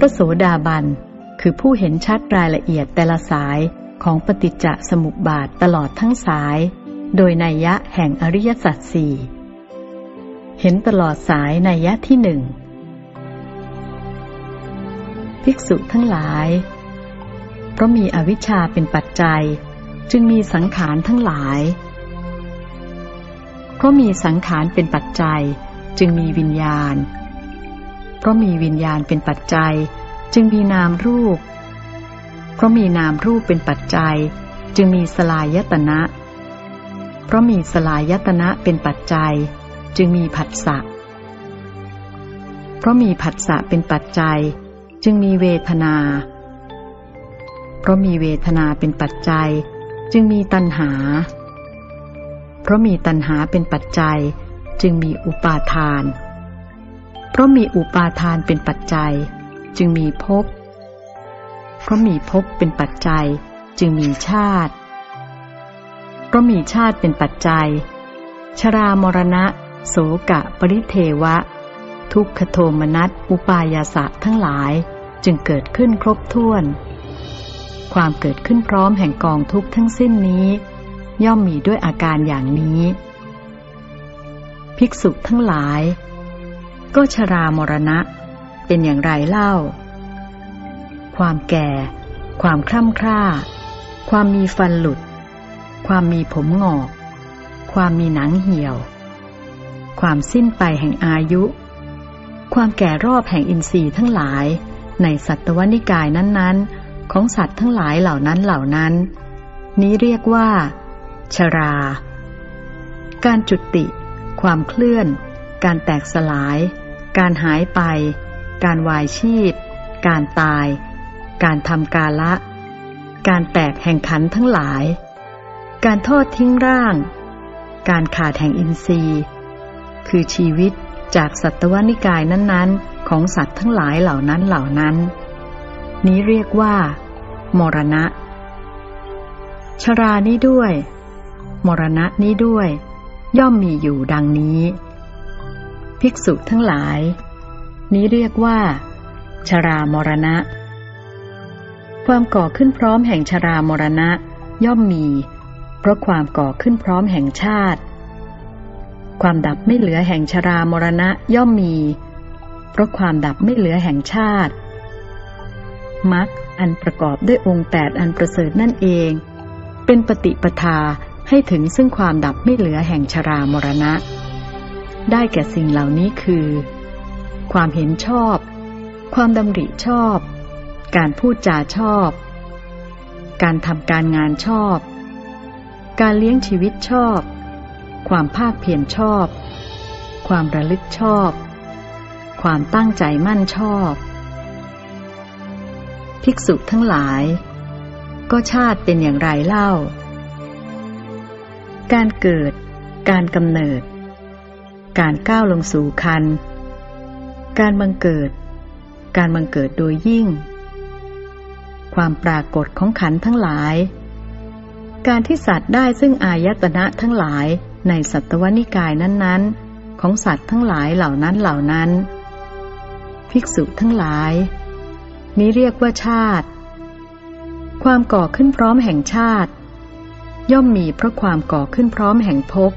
พระโสดาบัน คือผู้เห็นชัดรายละเอียดแต่ละสายของปฏิจจสมุปบาทตลอดทั้งสาย โดยนัยยะแห่งอริยสัจสี่เห็นตลอดสายนัยยะที่หนึ่งภิกษุทั้งหลาย เพราะมีอวิชชาเป็นปัจจัย จึงมีสังขารทั้งหลาย เพราะมีสังขารเป็นปัจจัย จึงมีวิญญาณ เพราะมีวิญญาณเป็นปัจจัย จึงมีนามรูป เพราะมีนามรูปเป็นปัจจัย จึงมีสลายตนะ เพราะมีสลายตนะเป็นปัจจัย จึงมีผัสสะ เพราะมีผัสสะเป็นปัจจัย จึงมีเวทนา เพราะมีเวทนาเป็นปัจจัย จึงมีตัณหา เพราะมีตัณหาเป็นปัจจัย จึงมีอุปาทาน เพราะมีอุปาทานเป็นปัจจัย จึงมีภพ เพราะมีภพเป็นปัจจัย จึงมีชาติ เพราะมีชาติเป็นปัจจัย ชรามรณะ โสกะปริเทวะ ทุกขโทมนัสอุปายาสะทั้งหลายจึงเกิดขึ้นครบถ้วน ความเกิดขึ้นพร้อมแห่งกองทุกข์ทั้งสิ้นนี้ ย่อมมีด้วยอาการอย่างนี้ ภิกษุทั้งหลาย ก็ชรามรณะ เป็นอย่างไรเล่า ความแก่ ความคล่ำคร่า ความมีฟันหลุด ความมีผมงอก ความมีหนังเหี่ยว ความสิ้นไปแห่งอายุ ความแก่รอบแห่งอินทรีย์ทั้งหลาย ในสัตวนิกายนั้นๆ ของสัตว์ทั้งหลายเหล่านั้นเหล่านั้น นี้เรียกว่า ชรา การจุติ ความเคลื่อน การแตกสลาย การหายไป การวายชีพ การตาย การทำกาละ การแตกแห่งขันทั้งหลาย การทอดทิ้งร่าง การขาดแห่งอินทรีย์ คือชีวิตจากสัตวนิกายนั้นๆ ของสัตว์ทั้งหลายเหล่านั้นเหล่านั้น นี้เรียกว่า มรณะ ชรานี้ด้วย มรณะนี้ด้วย ย่อมมีอยู่ดังนี้ ภิกษุทั้งหลาย นี้เรียกว่า ชรามรณะ ความก่อขึ้นพร้อมแห่งชรามรณะย่อมมี เพราะความก่อขึ้นพร้อมแห่งชาติ ความดับไม่เหลือแห่งชรามรณะย่อมมี เพราะความดับไม่เหลือแห่งชาติมรรคอันประกอบด้วยองค์แปดอันประเสริฐนั่นเอง เป็นปฏิปทาให้ถึงซึ่งความดับไม่เหลือแห่งชรามรณะ ได้แก่สิ่งเหล่านี้คือ ความเห็นชอบ ความดำริชอบ การพูดจาชอบ การทำการงานชอบ การเลี้ยงชีวิตชอบ ความภาคเพียรชอบ ความระลึกชอบ ความตั้งใจมั่นชอบ ภิกษุทั้งหลาย ก็ชาติเป็นอย่างไรเล่า การเกิด การกำเนิด การก้าวลงสู่คัน การบังเกิด การบังเกิดโดยยิ่ง ความปรากฏของขันธ์ทั้งหลาย การที่สัตว์ได้ซึ่งอายตนะทั้งหลายในสัตวนิกายนั้นๆ ของสัตว์ทั้งหลายเหล่านั้นเหล่านั้น ภิกษุทั้งหลาย นี้เรียกว่าชาติ ความก่อขึ้นพร้อมแห่งชาติ ย่อมมีเพราะความก่อขึ้นพร้อมแห่งภพ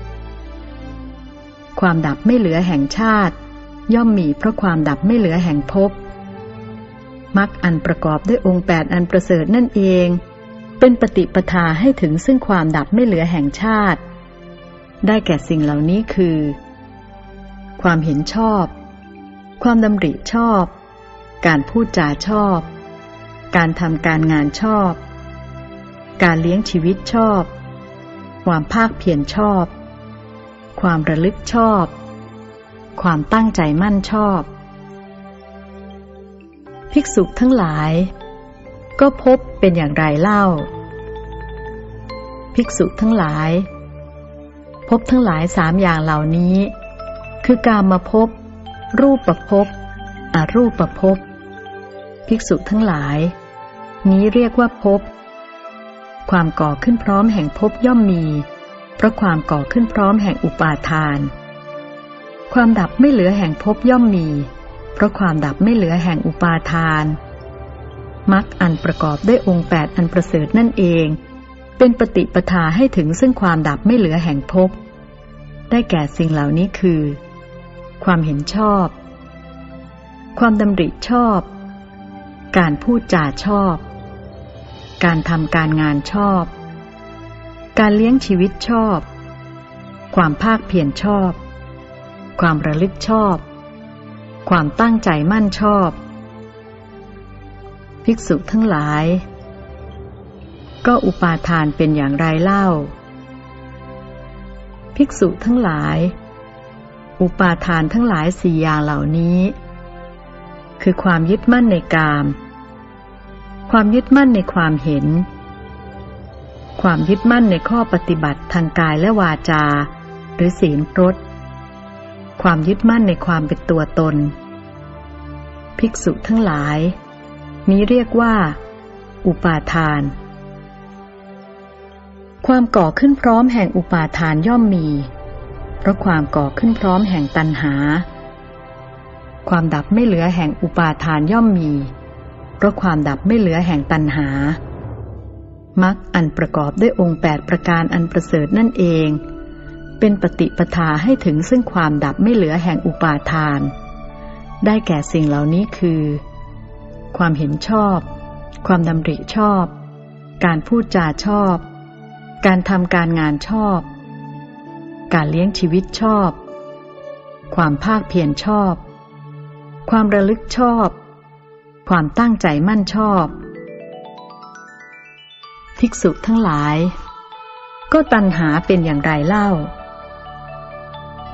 ความดับไม่เหลือแห่งชาติ ย่อมมีเพราะความดับไม่เหลือแห่งภพมรรคอันประกอบด้วยองค์แปดอันประเสริฐนั่นเอง เป็นปฏิปทาให้ถึงซึ่งความดับไม่เหลือแห่งชาติ ได้แก่สิ่งเหล่านี้คือ ความเห็นชอบ ความดำริชอบ การพูดจาชอบ การทำการงานชอบ การเลี้ยงชีวิตชอบ ความภาคเพียรชอบ ความระลึกชอบ ความตั้งใจมั่นชอบ ภิกษุทั้งหลาย ก็พบเป็นอย่างไรเล่า ภิกษุทั้งหลาย พบทั้งหลายสามอย่างเหล่านี้ คือการมาพบ รูปประพบอรูปประพบ ภิกษุทั้งหลาย นี้เรียกว่าพบความก่อขึ้นพร้อมแห่งพบย่อมมี เพราะความก่อขึ้นพร้อมแห่งอุปาทาน ความดับไม่เหลือแห่งพบย่อมมี เพราะความดับไม่เหลือแห่งอุปาทานมรรคอันประกอบด้วยองค์แปดอันประเสริฐนั่นเอง เป็นปฏิปทาให้ถึงซึ่งความดับไม่เหลือแห่งภพได้แก่สิ่งเหล่านี้คือ ความเห็นชอบ ความดำริชอบ การพูดจาชอบ การทำการงานชอบ การเลี้ยงชีวิตชอบ ความภาคเพียรชอบ ความระลึกชอบ ความตั้งใจมั่นชอบ ภิกษุทั้งหลาย ก็อุปาทานเป็นอย่างไรเล่า ภิกษุทั้งหลาย อุปาทานทั้งหลายสี่อย่างเหล่านี้ คือความยึดมั่นในกาม ความยึดมั่นในความเห็น ความยึดมั่นในข้อปฏิบัติทางกายและวาจา หรือศีลพรตความยึดมั่นในความเป็นตัวตน ภิกษุทั้งหลาย นี้เรียกว่า อุปาทาน ความก่อขึ้นพร้อมแห่งอุปาทานย่อมมี เพราะความก่อขึ้นพร้อมแห่งตัณหา ความดับไม่เหลือแห่งอุปาทานย่อมมี เพราะความดับไม่เหลือแห่งตัณหา มักอันประกอบด้วยองค์แปดประการอันประเสริฐนั่นเอง เป็นปฏิปทาให้ถึงซึ่งความดับไม่เหลือแห่งอุปาทาน ได้แก่สิ่งเหล่านี้คือ ความเห็นชอบ ความดำริชอบ การพูดจาชอบ การทำการงานชอบ การเลี้ยงชีวิตชอบ ความภาคเพียรชอบ ความระลึกชอบ ความตั้งใจมั่นชอบ ภิกษุทั้งหลาย ก็ตัณหาเป็นอย่างไรเล่า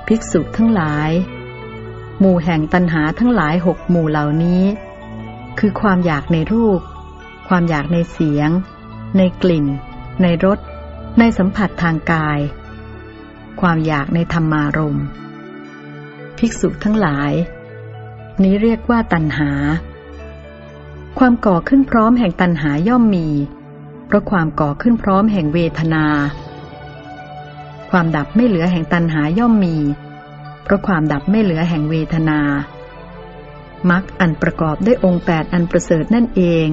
ภิกษุทั้งหลาย หมู่แห่งตัณหาทั้งหลายหกหมู่เหล่านี้ คือความอยากในรูป ความอยากในเสียง ในกลิ่น ในรส ในสัมผัสทางกาย ความอยากในธรรมารมภิกษุทั้งหลาย นี้เรียกว่าตัณหา ความก่อขึ้นพร้อมแห่งตัณหาย่อมมี เพราะความก่อขึ้นพร้อมแห่งเวทนา ความดับไม่เหลือแห่งตัณหาย่อมมี เพราะความดับไม่เหลือแห่งเวทนามักอันประกอบด้วยองค์แปดอันประเสริฐนั่นเอง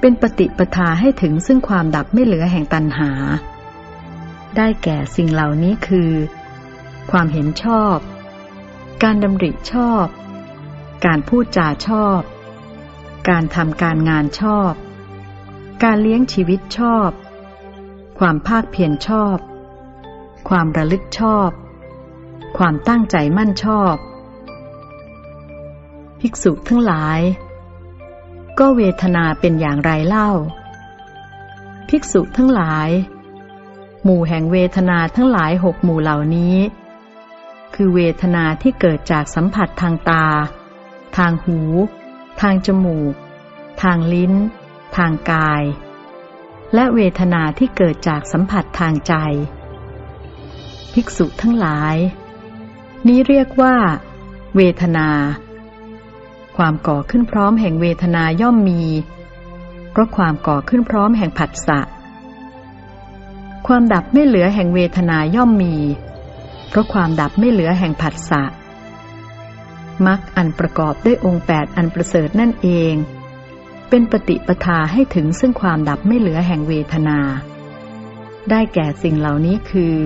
เป็นปฏิปทาให้ถึงซึ่งความดับไม่เหลือแห่งตัณหา ได้แก่สิ่งเหล่านี้คือ ความเห็นชอบ การดำริชอบ การพูดจาชอบ การทำการงานชอบ การเลี้ยงชีวิตชอบ ความภาคเพียรชอบ ความระลึกชอบ ความตั้งใจมั่นชอบ ภิกษุทั้งหลาย ก็เวทนาเป็นอย่างไรเล่า ภิกษุทั้งหลาย หมู่แห่งเวทนาทั้งหลายหกหมู่เหล่านี้ คือเวทนาที่เกิดจากสัมผัสทางตา ทางหู ทางจมูก ทางลิ้น ทางกาย และเวทนาที่เกิดจากสัมผัสทางใจ ภิกษุทั้งหลาย นี้เรียกว่า เวทนา ความก่อขึ้นพร้อมแห่งเวทนาย่อมมี เพราะความก่อขึ้นพร้อมแห่งผัสสะ ความดับไม่เหลือแห่งเวทนาย่อมมี เพราะความดับไม่เหลือแห่งผัสสะมักอันประกอบด้วยองค์แปดอันประเสริฐนั่นเอง เป็นปฏิปทาให้ถึงซึ่งความดับไม่เหลือแห่งเวทนา ได้แก่สิ่งเหล่านี้คือ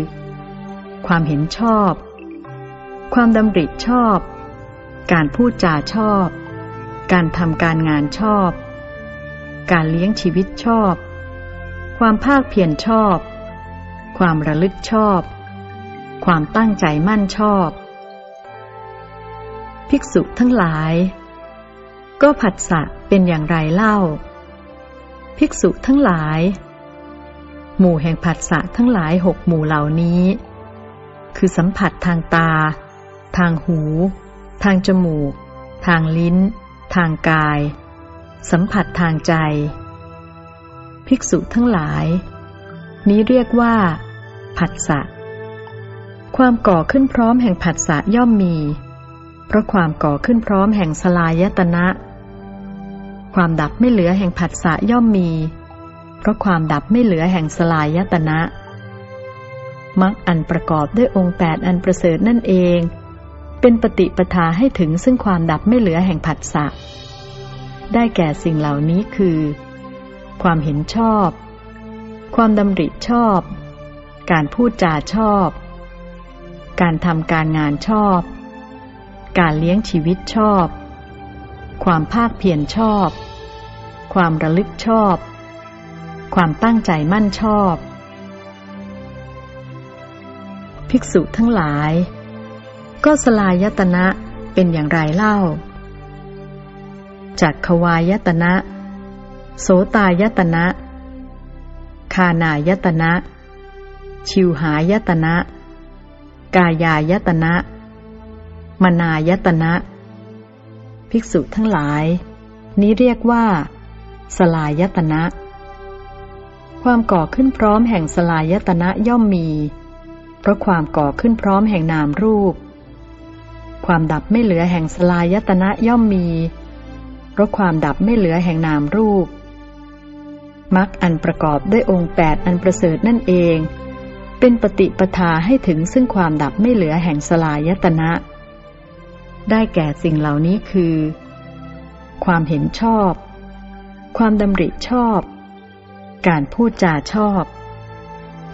ความเห็นชอบ ความดำริชอบ การพูดจาชอบ การทำการงานชอบ การเลี้ยงชีวิตชอบ ความภาคเพียรชอบ ความระลึกชอบ ความตั้งใจมั่นชอบ ภิกษุทั้งหลาย ก็ผัสสะเป็นอย่างไรเล่า ภิกษุทั้งหลาย หมู่แห่งผัสสะทั้งหลายหกหมู่เหล่านี้ คือสัมผัสทางตา ทางหู ทางจมูก ทางลิ้น ทางกาย สัมผัสทางใจ ภิกษุทั้งหลาย นี้เรียกว่า ผัสสะความก่อขึ้นพร้อมแห่งผัสสะย่อมมี เพราะความก่อขึ้นพร้อมแห่งสลายตนะ ความดับไม่เหลือแห่งผัสสะย่อมมี เพราะความดับไม่เหลือแห่งสลายตนะมักอันประกอบด้วยองค์แปดอันประเสริฐนั่นเอง เป็นปฏิปทาให้ถึงซึ่งความดับไม่เหลือแห่งผัสสะ ได้แก่สิ่งเหล่านี้คือ ความเห็นชอบ ความดำริชอบ การพูดจาชอบ การทำการงานชอบ การเลี้ยงชีวิตชอบ ความภาคเพียรชอบ ความระลึกชอบ ความตั้งใจมั่นชอบ ภิกษุทั้งหลาย ก็สลายตนะเป็นอย่างไรเล่า จากขวายตนะ โสตายตนะ คานายตนะ ชิวหายตนะ กายายตนะ มนายตนะ ภิกษุทั้งหลาย นี้เรียกว่า สลายตนะ ความก่อขึ้นพร้อมแห่งสลายตนะย่อมมี เพราะความก่อขึ้นพร้อมแห่งนามรูป ความดับไม่เหลือแห่งสลายตนะย่อมมี เพราะความดับไม่เหลือแห่งนามรูปมรรคอันประกอบด้วยองค์แปดอันประเสริฐนั่นเอง เป็นปฏิปทาให้ถึงซึ่งความดับไม่เหลือแห่งสลายตนะ ได้แก่สิ่งเหล่านี้คือ ความเห็นชอบ ความดำริชอบ การพูดจาชอบ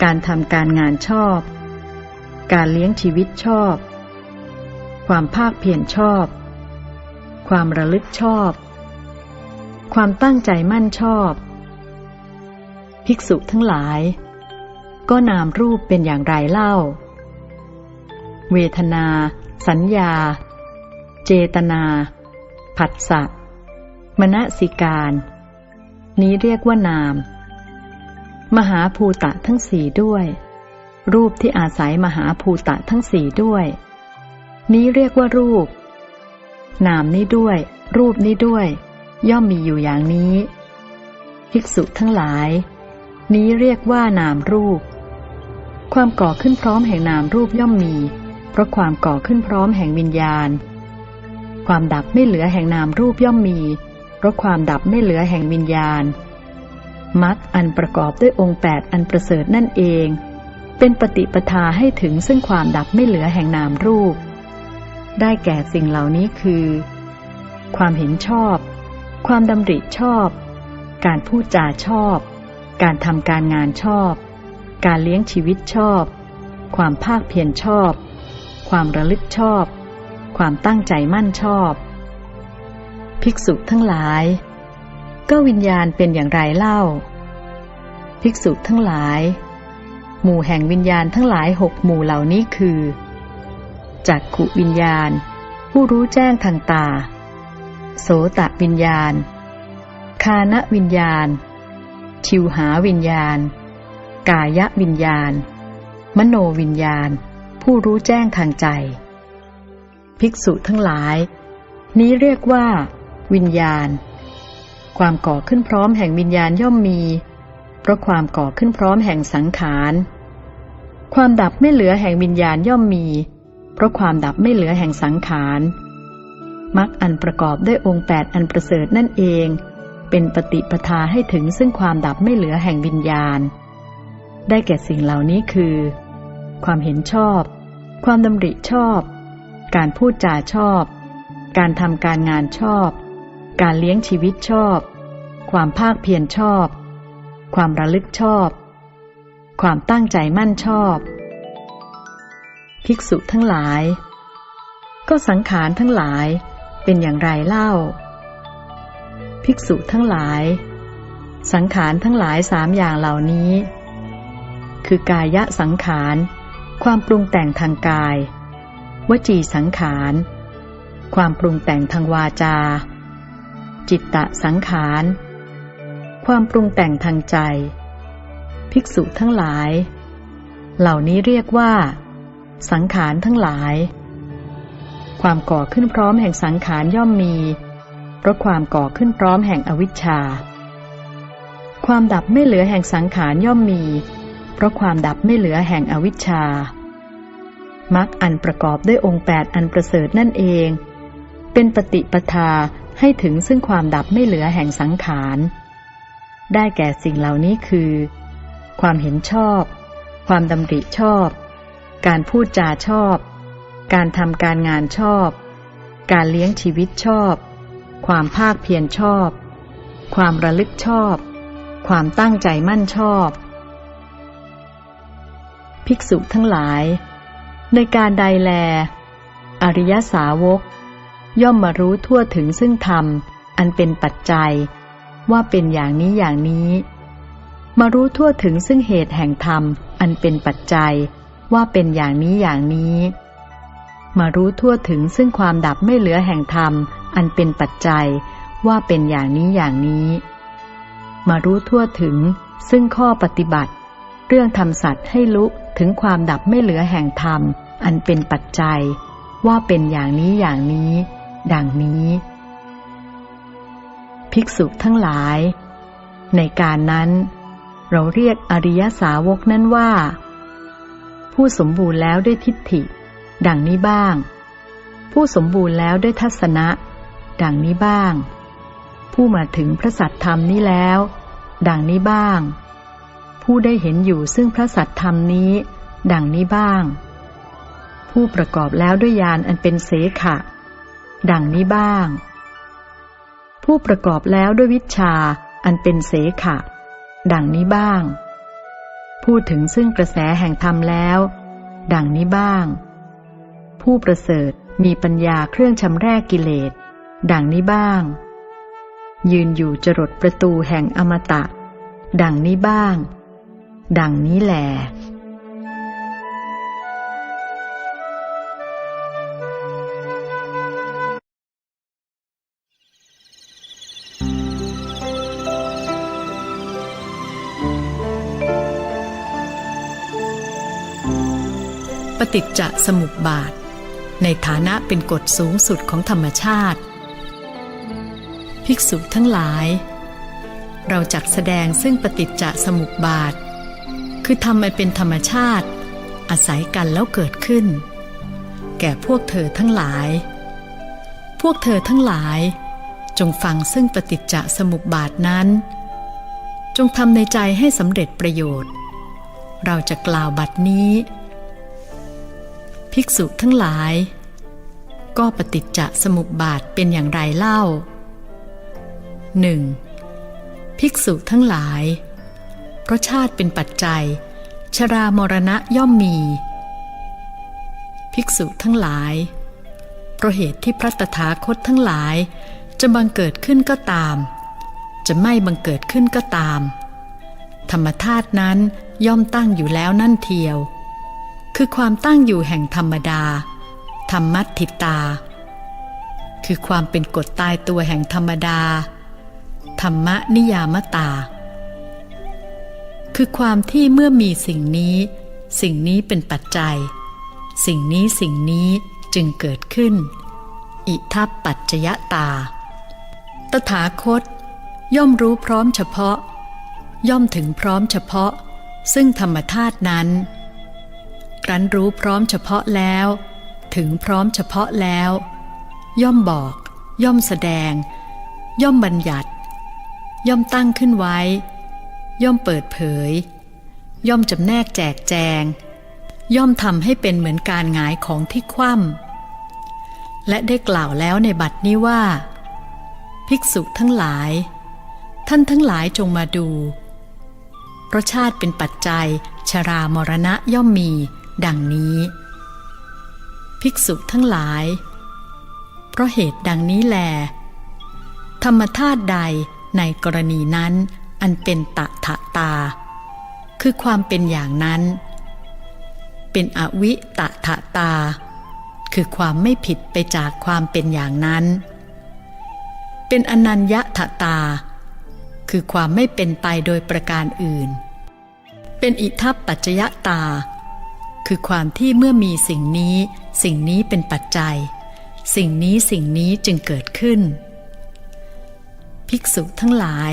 การทำการงานชอบ การเลี้ยงชีวิตชอบ ความภาคเพียรชอบ ความระลึกชอบ ความตั้งใจมั่นชอบ ภิกษุทั้งหลาย ก็นามรูปเป็นอย่างไรเล่า เวทนา สัญญา เจตนา ผัสสะ มณสิการ นี้เรียกว่านาม มหาภูตะทั้งสี่ด้วย รูปที่อาศัยมหาภูตะทั้งสี่ด้วย นี้เรียกว่ารูป นามนี้ด้วย รูปนี้ด้วย ย่อมมีอยู่อย่างนี้ ภิกษุทั้งหลาย นี้เรียกว่านามรูป ความก่อขึ้นพร้อมแห่งนามรูปย่อมมี เพราะความก่อขึ้นพร้อมแห่งวิญญาณ ความดับไม่เหลือแห่งนามรูปย่อมมี เพราะความดับไม่เหลือแห่งวิญญาณมรรคอันประกอบด้วยองค์แปดอันประเสริฐนั่นเอง เป็นปฏิปทาให้ถึงซึ่งความดับไม่เหลือแห่งนามรูป ได้แก่สิ่งเหล่านี้คือ ความเห็นชอบ ความดำริชอบ การพูดจาชอบ การทำการงานชอบ การเลี้ยงชีวิตชอบ ความภาคเพียรชอบ ความระลึกชอบ ความตั้งใจมั่นชอบ ภิกษุทั้งหลาย ก็วิญญาณเป็นอย่างไรเล่า ภิกษุทั้งหลาย หมู่แห่งวิญญาณทั้งหลายหกหมู่เหล่านี้คือจักขุวิญญาณ ผู้รู้แจ้งทางตา โสตะวิญญาณ คานวิญญาณ ชิวหาวิญญาณ กายวิญญาณ มโนวิญญาณ ผู้รู้แจ้งทางใจ ภิกษุทั้งหลาย นี้เรียกว่า วิญญาณ ความก่อขึ้นพร้อมแห่งวิญญาณย่อมมี เพราะความก่อขึ้นพร้อมแห่งสังขาร ความดับไม่เหลือแห่งวิญญาณย่อมมี เพราะความดับไม่เหลือแห่งสังขารมรรคอันประกอบด้วยองค์แปดอันประเสริฐนั่นเอง เป็นปฏิปทาให้ถึงซึ่งความดับไม่เหลือแห่งวิญญาณ ได้แก่สิ่งเหล่านี้คือ ความเห็นชอบ ความดำริชอบ การพูดจาชอบ การทำการงานชอบ การเลี้ยงชีวิตชอบ ความภาคเพียรชอบ ความระลึกชอบ ความตั้งใจมั่นชอบ ภิกษุทั้งหลาย ก็สังขารทั้งหลายเป็นอย่างไรเล่า ภิกษุทั้งหลาย สังขารทั้งหลายสามอย่างเหล่านี้ คือกายะสังขาร ความปรุงแต่งทางกาย วจีสังขาร ความปรุงแต่งทางวาจา จิตตะสังขาร ความปรุงแต่งทางใจ ภิกษุทั้งหลาย เหล่านี้เรียกว่า สังขารทั้งหลาย ความก่อขึ้นพร้อมแห่งสังขารย่อมมี เพราะความก่อขึ้นพร้อมแห่งอวิชชา ความดับไม่เหลือแห่งสังขารย่อมมี เพราะความดับไม่เหลือแห่งอวิชชา มรรคอันประกอบด้วยองค์แปดอันประเสริฐนั่นเอง เป็นปฏิปทาให้ถึงซึ่งความดับไม่เหลือแห่งสังขาร ได้แก่สิ่งเหล่านี้คือ ความเห็นชอบ ความดำริชอบ การพูดจาชอบ การทำการงานชอบ การเลี้ยงชีวิตชอบ ความภาคเพียรชอบ ความระลึกชอบ ความตั้งใจมั่นชอบ ภิกษุทั้งหลาย ในการใดแล อริยสาวก ย่อมมารู้ทั่วถึงซึ่งธรรม อันเป็นปัจจัย ว่าเป็นอย่างนี้อย่างนี้ มารู้ทั่วถึงซึ่งเหตุแห่งธรรม อันเป็นปัจจัย ว่าเป็นอย่างนี้อย่างนี้ มารู้ทั่วถึงซึ่งความดับไม่เหลือแห่งธรรม อันเป็นปัจจัย ว่าเป็นอย่างนี้อย่างนี้ มารู้ทั่วถึงซึ่งข้อปฏิบัติ เรื่องทำสัตว์ให้ลุถึงความดับไม่เหลือแห่งธรรม อันเป็นปัจจัย ว่าเป็นอย่างนี้อย่างนี้ ดังนี้ ภิกษุทั้งหลาย ในการนั้น เราเรียกอริยสาวกนั้นว่า ผู้สมบูรณ์แล้วด้วยทิฏฐิ ดังนี้บ้าง ผู้สมบูรณ์แล้วด้วยทัศนะ ดังนี้บ้าง ผู้มาถึงพระสัตธรรมนี้แล้ว ดังนี้บ้าง ผู้ได้เห็นอยู่ซึ่งพระสัตธรรมนี้ ดังนี้บ้าง ผู้ประกอบแล้วด้วยญาณอันเป็นเสขะ ดังนี้บ้าง ผู้ประกอบแล้วด้วยวิชชาอันเป็นเสขะ ดังนี้บ้าง พูดถึงซึ่งกระแสแห่งธรรมแล้ว ดังนี้บ้าง ผู้ประเสริฐมีปัญญาเครื่องชำแรกกิเลส ดังนี้บ้าง ยืนอยู่จรดประตูแห่งอมตะ ดังนี้บ้าง ดังนี้แหลปฏิจจสมุปบาท ในฐานะเป็นกฎสูงสุดของธรรมชาติ ภิกษุทั้งหลาย เราจักแสดงซึ่งปฏิจจสมุปบาท คือทำมันเป็นธรรมชาติ อาศัยกันแล้วเกิดขึ้น แก่พวกเธอทั้งหลาย พวกเธอทั้งหลาย จงฟังซึ่งปฏิจจสมุปบาทนั้น จงทำในใจให้สำเร็จประโยชน์ เราจะกล่าวบัดนี้ ภิกษุทั้งหลาย ก็ปฏิจจสมุปบาทเป็นอย่างไรเล่าหนึ่งภิกษุทั้งหลาย เพราะชาติเป็นปัจจัย ชรามรณะย่อมมี ภิกษุทั้งหลาย เพราะเหตุที่พระตถาคตทั้งหลาย จะบังเกิดขึ้นก็ตาม จะไม่บังเกิดขึ้นก็ตาม ธรรมธาตุนั้นย่อมตั้งอยู่แล้วนั่นเทียว คือความตั้งอยู่แห่งธรรมดา ธรรมัตถิตา คือความเป็นกฎตายตัวแห่งธรรมดา ธรรมนิยามตา คือความที่เมื่อมีสิ่งนี้ สิ่งนี้เป็นปัจจัย สิ่งนี้สิ่งนี้จึงเกิดขึ้น อิทัปปัจจยตา ตถาคต ย่อมรู้พร้อมเฉพาะ ย่อมถึงพร้อมเฉพาะ ซึ่งธรรมธาตุนั้น ครั้นรู้พร้อมเฉพาะแล้ว ถึงพร้อมเฉพาะแล้ว ย่อมบอก ย่อมแสดง ย่อมบัญญัติ ย่อมตั้งขึ้นไว้ ย่อมเปิดเผย ย่อมจำแนกแจกแจง ย่อมทำให้เป็นเหมือนการหงายของที่คว่ำและได้กล่าวแล้วในบัดนี้ว่า ภิกษุทั้งหลาย ท่านทั้งหลายจงมาดูเพราะชาติเป็นปัจจัย ชรามรณะย่อมมี ดังนี้ ภิกษุทั้งหลาย เพราะเหตุดังนี้แล ธรรมธาตุใดในกรณีนั้น อันเป็นตะทะตา คือความเป็นอย่างนั้น เป็นอวิตะทะตา คือความไม่ผิดไปจากความเป็นอย่างนั้น เป็นอนัญญทะตา คือความไม่เป็นไปโดยประการอื่น เป็นอิทัปปัจจยตา คือความที่เมื่อมีสิ่งนี้ สิ่งนี้เป็นปัจจัย สิ่งนี้สิ่งนี้จึงเกิดขึ้น ภิกษุทั้งหลาย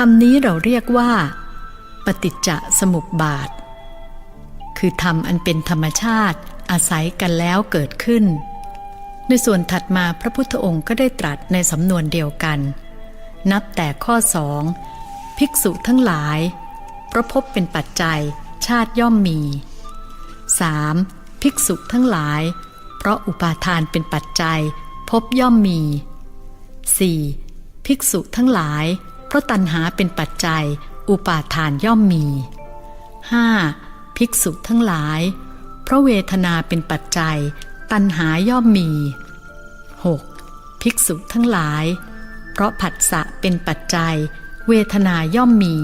ธรรมนี้เราเรียกว่า ปฏิจจสมุปบาท คือธรรมอันเป็นธรรมชาติอาศัยกันแล้วเกิดขึ้น ในส่วนถัดมาพระพุทธองค์ก็ได้ตรัสในสำนวนเดียวกัน นับแต่ข้อสองภิกษุทั้งหลาย เพราะพบเป็นปัจจัยชาติย่อมมี 3. ภิกภิกษุทั้งหลาย เพราะอุปาทานเป็นปัจจัย พบย่อมมี 4. ภิกษุทั้งหลาย ราะตัณหาเป็นปัจจัย อุปาทานย่อมมี 5. ภิกษุทั้งหลาย เพราะเวทนาเป็นปัจจัย ตัณหาย่อมมี 6. ภิกษุทั้งหลาย เพราะผัสสะเป็นปัจจัย เวทนาย่อมมี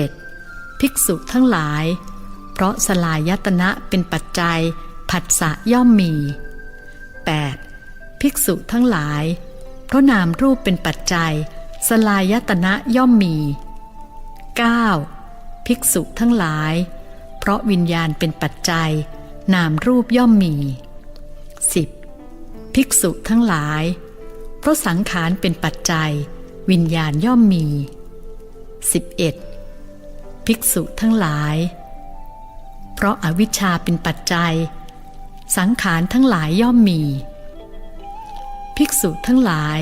7. ภิกษุทั้งหลาย เพราะสลายตนะเป็นปัจจัย ผัสสะย่อมมี 8. ภิกษุทั้งหลาย เพราะนามรูปเป็นปัจจัย สลายตนะย่อมมี 9. ภิกษุทั้งหลาย เพราะวิญญาณเป็นปัจจัย นามรูปย่อมมี 10. ภิกษุทั้งหลาย เพราะสังขารเป็นปัจจัย วิญญาณย่อมมี 11. ภิกษุทั้งหลาย เพราะอาวิชชาเป็นปัจจัย สังขารทั้งหลายย่อมมี ภิกษุทั้งหลาย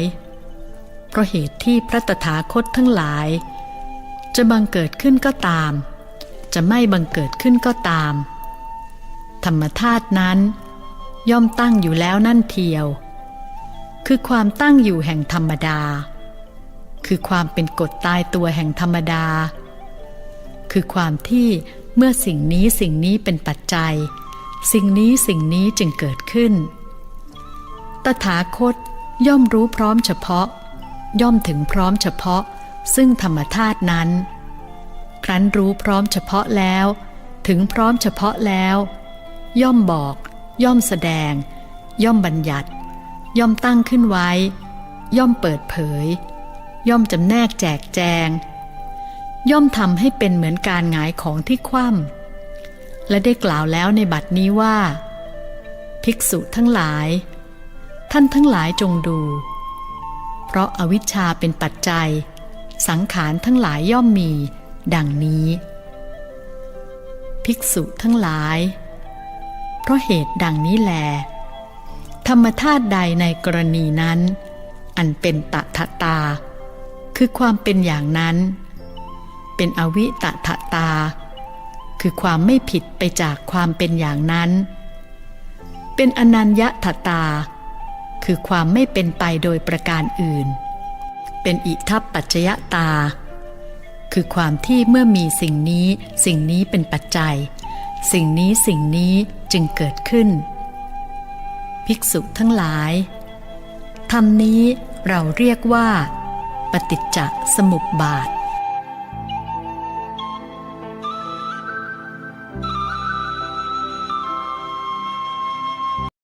เพราะเหตุที่พระตถาคตทั้งหลาย จะบังเกิดขึ้นก็ตาม จะไม่บังเกิดขึ้นก็ตาม ธรรมธาตุนั้น ย่อมตั้งอยู่แล้วนั่นเทียว คือความตั้งอยู่แห่งธรรมดา คือความเป็นกฎตายตัวแห่งธรรมดา คือความที่เมื่อสิ่งนี้สิ่งนี้เป็นปัจจัย สิ่งนี้สิ่งนี้จึงเกิดขึ้น ตถาคตย่อมรู้พร้อมเฉพาะ ย่อมถึงพร้อมเฉพาะ ซึ่งธรรมธาตุนั้น ครั้นรู้พร้อมเฉพาะแล้ว ถึงพร้อมเฉพาะแล้ว ย่อมบอก ย่อมแสดง ย่อมบัญญัติ ย่อมตั้งขึ้นไว้ ย่อมเปิดเผย ย่อมจำแนกแจกแจง ย่อมทำให้เป็นเหมือนการหงายของที่คว่ำและได้กล่าวแล้วในบัดนี้ว่า ภิกษุทั้งหลาย ท่านทั้งหลายจงดู เพราะอาวิชชาเป็นปัจจัย สังขารทั้งหลายย่อมมี ดังนี้ ภิกษุทั้งหลาย เพราะเหตุดังนี้แล ธรรมธาตุใดในกรณีนั้น อันเป็นตถตา คือความเป็นอย่างนั้น เป็นอวิตถตา คือความไม่ผิดไปจากความเป็นอย่างนั้น เป็นอนัญญาตตา คือความไม่เป็นไปโดยประการอื่น เป็นอิทัปปัจจยตา คือความที่เมื่อมีสิ่งนี้สิ่งนี้เป็นปัจจัย สิ่งนี้สิ่งนี้จึงเกิดขึ้น ภิกษุทั้งหลายธรรมนี้เราเรียกว่า ปฏิจจสมุปบาท